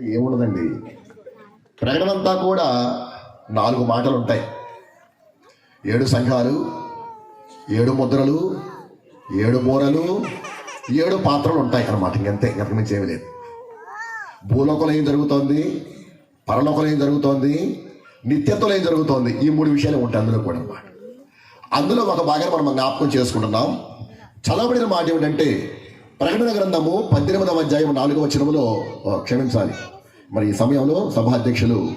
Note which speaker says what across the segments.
Speaker 1: ఏముండదండి? ప్రకటనంతా కూడా నాలుగు మాటలు ఉంటాయి ఏడు సంఘాలు ఏడు ముద్రలు ఏడు మూరలు ఏడు పాత్రలు ఉంటాయి అన్నమాట. ఇంకంతే ఇంతకుమించి ఏమి లేదు. భూలోకంలో ఏం జరుగుతోంది? పరలోకంలో ఏం జరుగుతోంది? నిత్యత్వంలో ఏం జరుగుతోంది? ఈ మూడు విషయాలు ఉంటాయి అందులో కూడా అన్నమాట. అందులో ఒక భాగాన్ని మనం జ్ఞాపకం చేసుకుంటున్నాం. చదవబడిన మాట ఏమిటంటే ప్రకటన గ్రంథము పద్దెనిమిదవ అధ్యాయం నాలుగవ వచనములో క్షమించాలి. మరి ఈ సమయంలో సభాధ్యక్షులు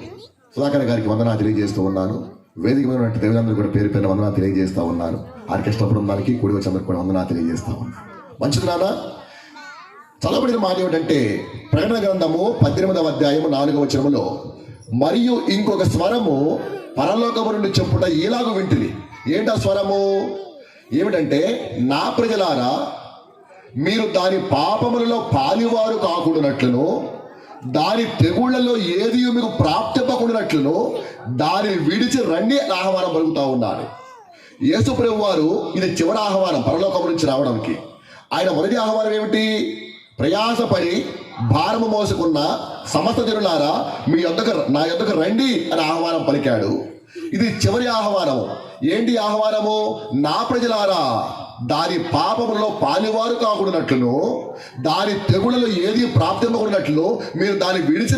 Speaker 1: సుధాకర్ గారికి వందనా తెలియజేస్తూ ఉన్నాను. వేదిక మీద ఉన్నట్టు కూడా పేరు పేరు వందనా తెలియజేస్తూ ఉన్నాను. ఆర్కెస్ట్రా బృందానికి కూడి వచ్చినందుకు కూడా వందనా తెలియజేస్తా ఉన్నాను. మంచిది నాన్న చదవబడిన మాట ఏమిటంటే ప్రకటన గ్రంథము పద్దెనిమిదవ అధ్యాయము నాలుగవ వచనములో మరియు ఇంకొక స్వరము పరలోకము నుండి చెప్పుట ఇలాగ వింటిది ఏంటా స్వరము? ఏమిటంటే నా ప్రజలారా మీరు దాని పాపములలో పాలివారు కాకుండానట్లును దాని తెగుళ్ళలో ఏది మీకు ప్రాప్తింపకుండానట్లును దానిని విడిచి రండి ఆహ్వానం పలుకుతా ఉన్నాడు. యేసు ప్రభు వారు ఇది చివరి ఆహ్వానం పరలోకం నుంచి రావడానికి. ఆయన మొదటి ఆహ్వానం ఏమిటి? ప్రయాసపడి భారము మోసుకున్న సమస్త జనులారా మీ యొద్దకు నా యొద్దకు రండి అని ఆహ్వానం పలికాడు. ఇది చివరి ఆహ్వానము. ఏంటి ఆహ్వానము? నా ప్రజలారా దాని పాపములో పాలివారు కాకూడనట్లును దాని తెగుళ్ళలో ఏది ప్రాప్తింపకూడనట్లు మీరు దాన్ని విడిచిన